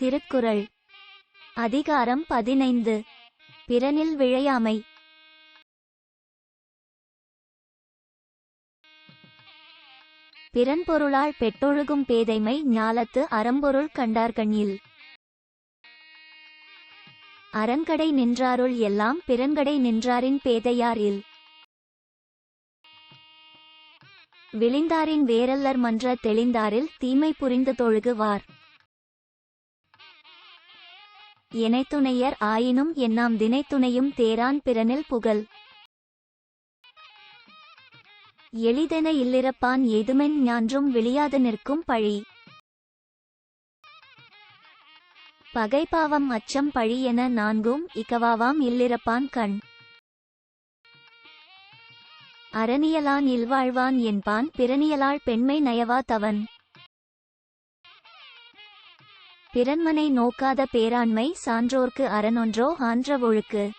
திருக்குறள். அதிகாரம் பதினைந்து. பிறனில் விழையாமை. பிறன்பொருளால் பெற்றொழுகும் பேதைமை ஞாலத்து அறம்பொருள் கண்டார்கண்ணில் அரண்கடை நின்றாருள் எல்லாம் பிறன்கடை நின்றாரின் பேதையார் இல் வேரல்லர் மன்ற தெளிந்தாரில் தீமை புரிந்து தொழுகுவார். இணைத்துணையர் ஆயினும் என்னாம் தினைத்துணையும் தேரான் பிறனில் புகழ். எளிதென இல்லிறப்பான் எதுமென் ஞான்றும் விழியாது நிற்கும் பழி. பகைபாவம் அச்சம் பழி என நான்கும் இகவாவாம் இல்லிறப்பான் கண். அரணியலான் இல்வாழ்வான் என்பான் பிறனியலாள் பெண்மை நயவா தவன். பிறன்மனை நோக்காத பேராண்மை சான்றோர்க்கு அறனொன்றோ ஆன்ற ஒழுக்கு.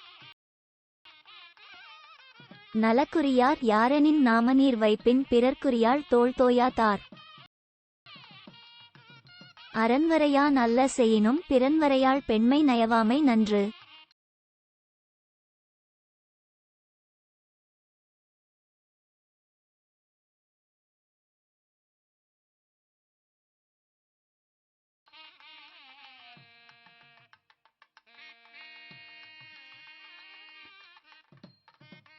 நலக்குரியார் யாரெனின் நாமநீர் வைப்பின் பிறர்க்குரியாள் தோல் தோயாதார். அரண்வரையான் அல்ல செய்யினும் பிறன்வரையாள் பெண்மை நயவாமை நன்று.